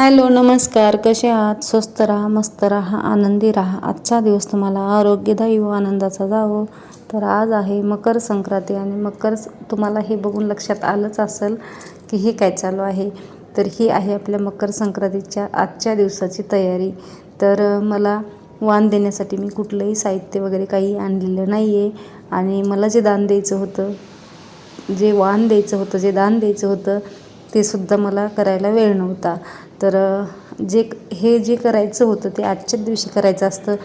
Hello नमस्कार. कसे आहात? स्वस्त राहा मस्त राहा आनंदी राहा. आजचा दिवस तुम्हाला आरोग्यदायी व आनंदाचा जावो. तर आज आहे मकर संक्रांती आणि मकर तुम्हाला हे बघून लक्षात आलंच असेल की हे काय चालू आहे. तर ही आहे आपल्या मकर संक्रांतीच्या आजच्या दिवसाची तयारी. तर मला वाण देण्यासाठी मी कुठलंही साहित्य वगैरे काही आणलेलं नाही आहे आणि मला जे दान द्यायचं होतं जे वाण द्यायचं होतं जे दान द्यायचं होतं ते सुद्धा मला करायला वेळ नव्हता. तर जे हे जे करायचं होतं ते आजच्याच दिवशी करायचं असतं.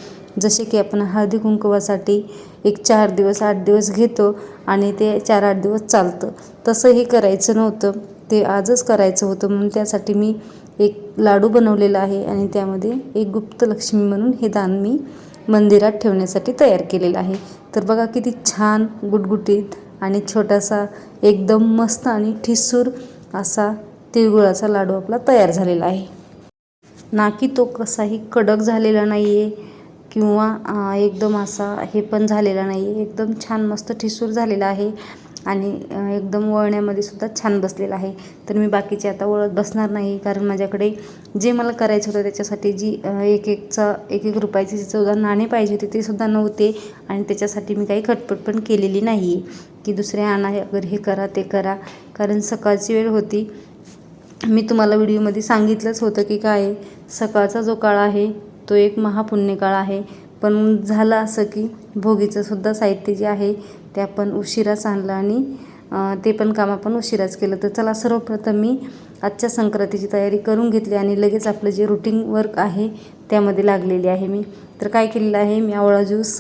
जसे की आपण हळदी कुंकवासाठी एक चार दिवस आठ दिवस घेतो आणि ते चार आठ दिवस चालतं. तसं हे करायचं नव्हतं. ते आजच करायचं होतं म्हणून त्यासाठी मी एक लाडू बनवलेला आहे आणि त्यामध्ये एक गुप्त लक्ष्मी म्हणून हे दान मी मंदिरात ठेवण्यासाठी तयार केलेलं आहे. तर बघा किती छान गुटगुटीत आणि छोटासा एकदम मस्त आणि ठिसूर असा तिळगुळाचा लाडू आपला तयार झालेला आहे. ना की तो कसाही कडक झालेला नाही आहे किंवा एकदम असा हे पण झालेला नाही आहे एकदम छान मस्त ठिसूर झालेला आहे आणि एकदम वळण्यामध्ये सुद्धा छान बसलेला आहे. तर मी बाकीचे आता वळत बसणार नाही कारण माझ्याकडे जे मला करायचं होतं त्याच्यासाठी जी एक एकचा एक एक रुपयाची जी चौदा नाणे पाहिजे होते ते सुद्धा नव्हते आणि त्याच्यासाठी मी काही खटपट पण केलेली नाही आहे की दुसऱ्या आणा अगर हे करा ते करा. कारण सकाळची वेळ होती मी तुम्हाला व्हिडिओमध्ये सांगितलंच होतं की काय सकाळचा जो काळ आहे तो एक महापुण्य काळ आहे. पण झालं असं की भोगीचंसुद्धा साहित्य जे आहे ते आपण उशिराच आणलं आणि ते पण काम आपण उशिराच केलं. तर चला सर्वप्रथम मी आजच्या संक्रांतीची तयारी करून घेतली आणि लगेच आपलं जे रुटीन वर्क आहे त्यामध्ये लागलेली आहे मी. तर काय केलेलं आहे? मी आवळा ज्यूस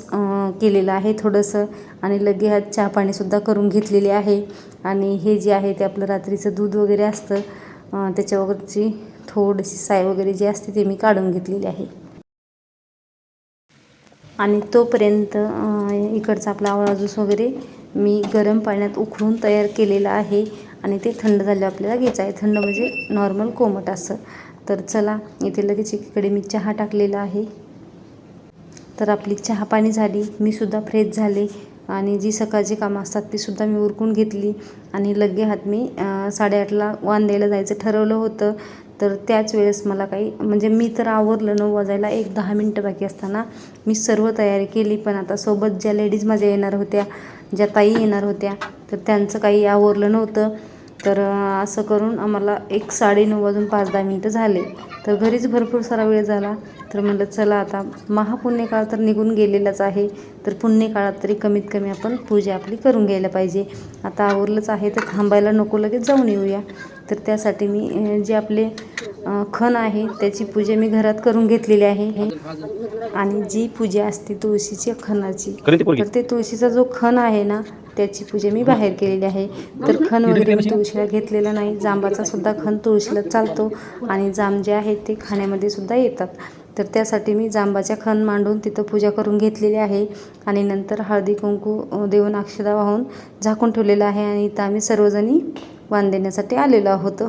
केलेला आहे थोडंसं आणि लगे ह्यात चहा पाणीसुद्धा करून घेतलेले आहे. आणि हे जे आहे ते आपलं रात्रीचं दूध वगैरे असतं त्याच्यावरची थोडीशी साय वगैरे जी असते ती मी काढून घेतलेली आहे. आणि तोपर्यंत इकडचा आपला आवळा ज्यूस वगैरे मी गरम पाण्यात उकळून तयार केलेला आहे आणि ते थंड झालं आपल्याला घ्यायचं आहे. थंड म्हणजे नॉर्मल कोमट असं. तर चला इथे लगेच एकीकडे मी चहा टाकलेला आहे. तर आपली चहा पाणी झाली. मी सुद्धा फ्रेश झाले. आणि जी सकाळची कामं असतात ती सुद्धा मी उरकून घेतली. आणि लगे हात मी साडेआठला वाण जायचं ठरवलं होतं. तर त्याच वेळेस मला काही म्हणजे मी तर आवरलं नऊ वाजायला एक दहा मिनटं बाकी असताना मी सर्व तयारी केली. पण आता सोबत ज्या लेडीज माझ्या येणार होत्या ज्या ताई येणार होत्या तर त्यांचं काही आवरलं नव्हतं. तर असं करून आम्हाला एक साडेनऊ वाजून पाच दहा मिनटं झाले. तर घरीच भरपूर सारा वेळ झाला. तर म्हणलं चला आता महापुण्यकाळ तर निघून गेलेलाच आहे. तर पुण्यकाळात तरी कमीत कमी आपण पूजा आपली करून घ्यायला पाहिजे. आता आवरलंच आहे तर थांबायला नको लगेच जाऊन येऊया. तर त्यासाठी मी जे आपले खण आहे त्याची पूजा मी घरात करून घेतलेली आहे. आणि जी पूजा असते तुळशीची खणाची तर ते तुळशीचा जो खण आहे ना त्याची पूजा मी बाहेर केलेली आहे. तर खण वगैरे मी तुळशीला घेतलेला नाही. जांबाचा सुद्धा खण तुळशीला चालतो आणि जांब जे आहेत ते खाण्यामध्ये सुद्धा येतात. तर त्यासाठी मी जांबाच्या खण मांडून तिथं पूजा करून घेतलेली आहे. आणि नंतर हळदी कुंकू देऊन अक्षदा वाहून झाकून ठेवलेलं आहे आणि इथं आम्ही सर्वजणी वाण देण्यासाठी आलेलो आहोत.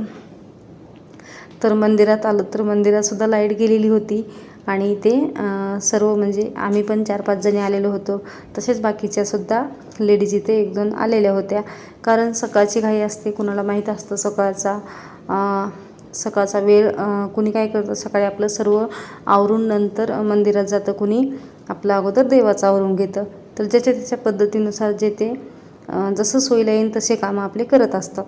तर मंदिरात आलो तर मंदिरातसुद्धा लाइट गेलेली होती. आणि इथे सर्व म्हणजे आम्ही पण चार पाच जणी आलेलो होतो. तसेच बाकीच्यासुद्धा लेडीज इथे एक दोन आलेल्या होत्या. कारण सकाळची घाई असते कुणाला माहीत असतं सकाळचा सकाळचा वेळ कुणी काय करतं सकाळी आपलं सर्व आवरून नंतर मंदिरात जातं कुणी आपलं अगोदर देवाचं आवरून घेतं. तर ज्याच्या त्याच्या पद्धतीनुसार जे ते जसं सोयीला येईल तसे कामं आपले करत असतात.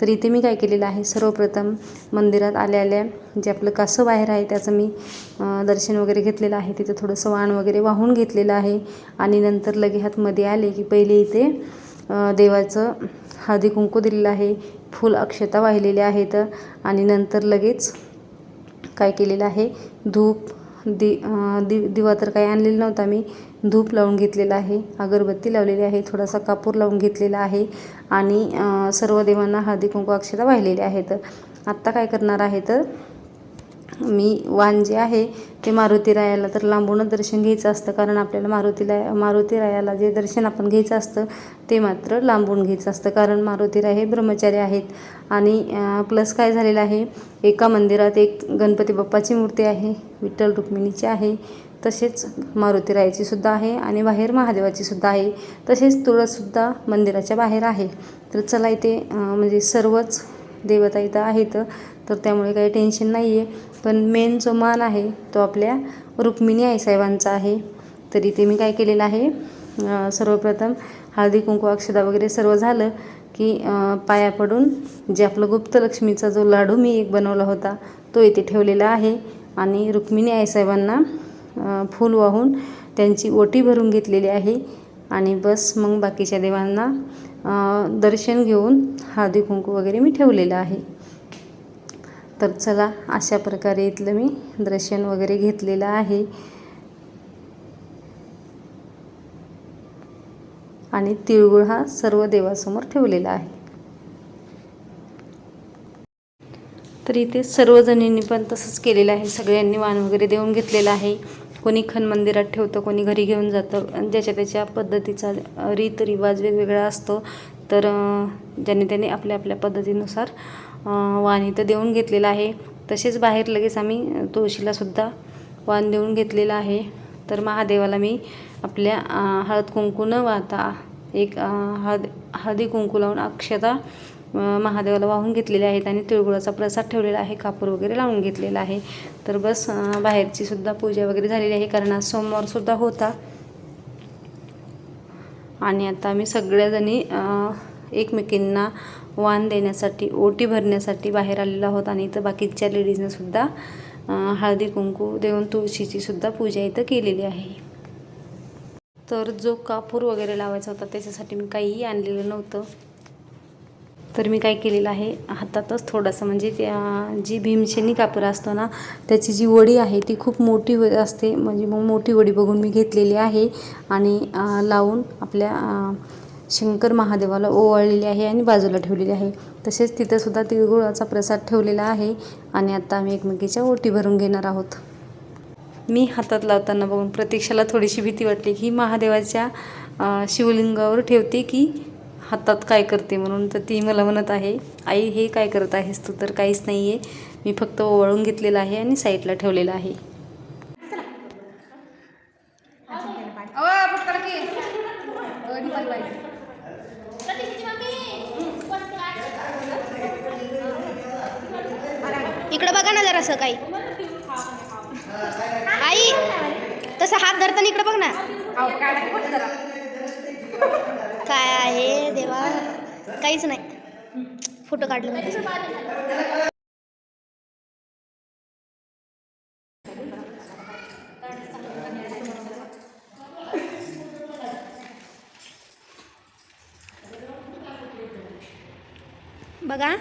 तर इथे मी काय केलेलं आहे सर्वप्रथम मंदिरात आल्या आल्या जे आपलं कसं बाहेर आहे त्याचं मी दर्शन वगैरे घेतलेलं आहे. तिथे थोडंसं वाण वगैरे वाहून घेतलेलं आहे आणि नंतर लगे हातमध्ये आले की पहिले इथे देवाचं हळदी कुंकू दिलेलं आहे फुल अक्षता वाहिलेल्या आहेत आणि नंतर लगेच काय केलेलं आहे धूप दि दि दिवा तर काही आणलेला नव्हता मी धूप लावून घेतलेला आहे अगरबत्ती लावलेली आहे थोडासा कापूर लावून घेतलेला आहे आणि सर्व देवांना हळदी कुंकू अक्षता वाहिलेल्या आहेत. आत्ता काय करणार आहे तर मी वाण जे आहे ते मारुती रायाला तर लांबूनच दर्शन घ्यायचं असतं. कारण आपल्याला मारुतीला मारुती रायाला जे दर्शन आपण घ्यायचं असतं ते मात्र लांबून घ्यायचं असतं. कारण मारुती राय हे ब्रह्मचारी आहेत. आणि प्लस काय झालेलं आहे एका मंदिरात एक गणपती बाप्पाची मूर्ती आहे विठ्ठल रुक्मिणीची आहे. तसेच मारुती सुद्धा आहे आणि बाहेर महादेवाची सुद्धा आहे. तसेच तुळससुद्धा मंदिराच्या बाहेर आहे. तर चला इथे म्हणजे सर्वच देवता इथं आहेत. तर त्यामुळे काही टेन्शन नाही आहे पण मेन जो मान आहे तो आपल्या रुक्मिणी आईसाहेबांचा आहे. तर इथे मी काय केलेलं आहे सर्वप्रथम हळदी कुंकू अक्षदा वगैरे सर्व झालं की पाया पडून जे आपलं गुप्तलक्ष्मीचा जो लाडू मी एक बनवला होता तो इथे ठेवलेला आहे. आणि रुक्मिणी आईसाहेबांना फूल वाहून त्यांची ओटी भरून घेतलेली आहे. आणि बस मग बाकीच्या देवांना दर्शन घेऊन हळदी कुंकू वगैरे मी ठेवलेलं आहे. तर चला अशा प्रकारे इथलं मी दर्शन वगैरे घेतलेलं आहे. आणि तिळगुळ हा सर्व देवासमोर ठेवलेला आहे. तर इथे सर्वजणींनी पण तसंच केलेलं आहे. सगळ्यांनी वाण वगैरे देऊन घेतलेलं आहे. कोणी खण मंदिरात ठेवतं कोणी घरी घेऊन जातं. ज्याच्या त्याच्या पद्धतीचा रीतरिवाज वेगवेगळा असतो. तर ज्याने त्याने आपल्या आपल्या पद्धतीनुसार वाण इथं देऊन घेतलेलं आहे. तसेच बाहेर लगेच आम्ही तुळशीलासुद्धा वाण देऊन घेतलेलं आहे. तर महादेवाला मी आपल्या हळद कुंकू न वाहता एक हळद हळदी कुंकू लावून अक्षता महादेवाला वाहून घेतलेले आहेत आणि तिळगुळाचा प्रसाद ठेवलेला आहे कापूर वगैरे लावून घेतलेला आहे. तर बस बाहेरची सुद्धा पूजा वगैरे झालेली आहे कारण आज सोमवारसुद्धा होता. आणि आता आम्ही सगळ्याजणी एकमेकींना वाण देण्यासाठी ओटी भरण्यासाठी बाहेर आलेलो आहोत आणि इथं बाकीच्या लेडीजनंसुद्धा हळदी कुंकू देऊन तुळशीचीसुद्धा पूजा इथं केलेली आहे. तर जो कापूर वगैरे लावायचा होता त्याच्यासाठी मी काहीही आणलेलं नव्हतं. तर मी काय केलेलं आहे हातातच थोडंसं म्हणजे त्या जी भीमशेनी कापूर असतो ना त्याची जी वडी आहे ती खूप मोठी व असते. म्हणजे मग मोठी वडी बघून मी घेतलेली आहे आणि लावून आपल्या शंकर महादेवाला ओवाळलेली आहे आणि बाजूला ठेवलेली आहे. तसेच तिथंसुद्धा तिळगुळाचा प्रसाद ठेवलेला आहे आणि आता आम्ही एकमेकीच्या ओटी भरून घेणार आहोत. मी हातात लावताना बघून प्रतीक्षाला थोडीशी भीती वाटली की महादेवाच्या शिवलिंगावर ठेवते की हातात काय करते म्हणून तर ती मला म्हणत आहे आई हे काय करत आहेस तू? तर काहीच नाही आहे मी फक्त ओवाळून घेतलेलं आहे आणि साईडला ठेवलेलं आहे. इकडं बघा ना जरासं काही. आई तसं हात धरताना इकडं बघ ना. काय आहे काहीच नाही. फोटो काढला मी त्याचा. बघा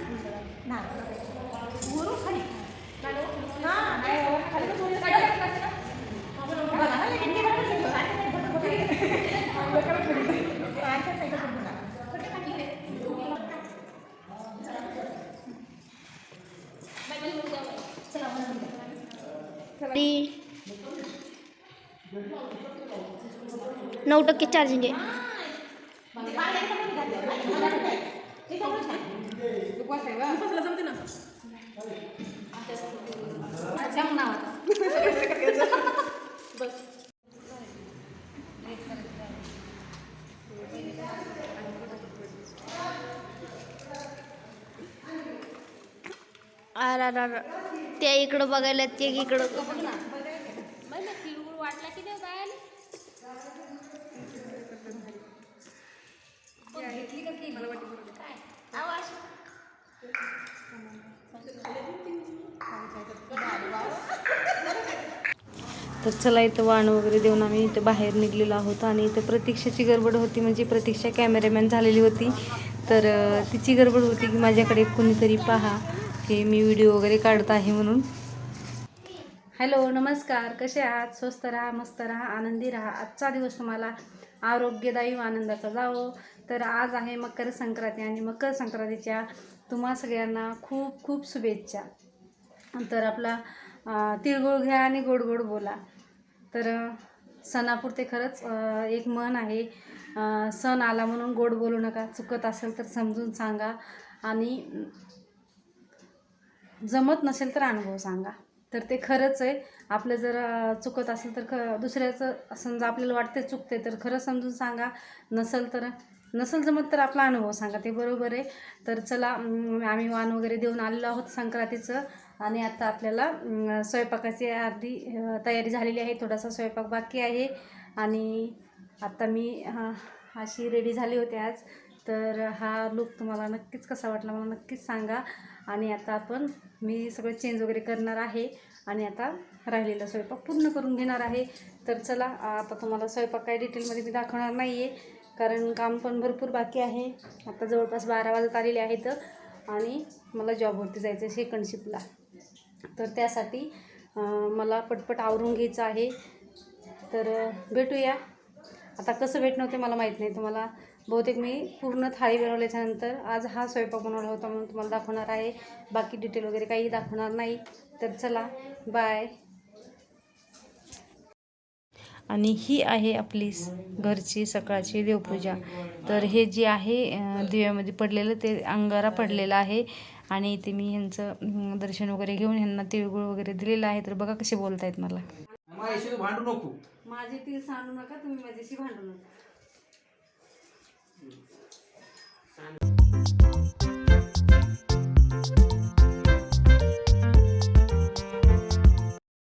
आणि नऊ टक्के चार्जिंग आहे अरे अरे अरे. त्या इकडं बघायला ते इकडं. तर चला इथं वाण वगैरे देऊन आम्ही इथं बाहेर निघलेलो आहोत आणि इथं प्रतीक्षाची गडबड होती म्हणजे प्रतीक्षा कॅमेरामॅन झालेली होती. तर तिची गडबड होती की माझ्याकडे कोणीतरी पहा की मी व्हिडिओ वगैरे काढत आहे म्हणून. हॅलो नमस्कार. कसे आहात? स्वस्त राहा मस्त राहा आनंदी राहा. आजचा दिवस तुम्हाला आरोग्यदायी व आनंदाचा जावो. तर आज आहे मकर संक्रांती आणि मकर संक्रांतीच्या तुम्हा सगळ्यांना खूप खूप शुभेच्छा. तर आपला तिळगुळ घ्या आणि गोड गोड बोला. तर सणापुरते खरंच एक मन आहे सण आला म्हणून गोड बोलू नका चुकत असेल तर समजून सांगा आणि जमत नसेल तर अनुभव सांगा. तर ते खरंच आहे. आपलं जर चुकत असेल तर ख दुसऱ्याचं समजा आपल्याला वाटते चुकते तर खरं समजून सांगा. नसेल तर नसेल जमत तर आपला अनुभव सांगा ते बरोबर आहे. तर चला आम्ही वाण वगैरे देऊन आलेलो आहोत संक्रांतीचं. आणि आता आपल्याला स्वयंपाकाची अर्धी तयारी झालेली आहे. थोडासा स्वयंपाक बाकी आहे. आणि आता मी अशी रेडी झाली होती आज. तर हा लुक तुम्हाला नक्कीच कसा वाटला मला नक्कीच सांगा. आणि आता आपण मी सगळं चेंज वगैरे करणार आहे. आणि आता राहिलेला स्वयंपाक पूर्ण करून घेणार आहे. तर चला आता तुम्हाला स्वयंपाक काय डिटेलमध्ये मी दाखवणार नाही आहे कारण काम पण भरपूर बाकी आहे. आता जवळपास बारा वाजत आलेले आहेत आणि मला जॉबवरती जायचं आहे सेकंड शिफ्टला तर त्यासाठी मला पटपट आवरून घ्यायचं आहे. तर भेटूया. आता कसं भेटणं होते मला माहीत नाही. तुम्हाला बहुतेक मी पूर्ण थाळी बनवल्याच्यानंतर आज हा स्वयंपाक बनवला होता म्हणून तुम्हाला दाखवणार आहे. बाकी डिटेल वगैरे काही दाखवणार नाही. तर चला बाय आणि ही आहे आपली घरची सकाळची देवपूजा. तर हे जे आहे दिव्यामध्ये पडलेलं ते अंगारा पडलेला आहे. आणि इथे मी ह्यांचं दर्शन वगैरे घेऊन ह्यांना तिळगुळ वगैरे दिलेलं आहे. तर बघा कसे बोलतायत मला. भांडू नको. माझे तीळ सांडू नका तुम्ही माझ्याशी भांडू नका.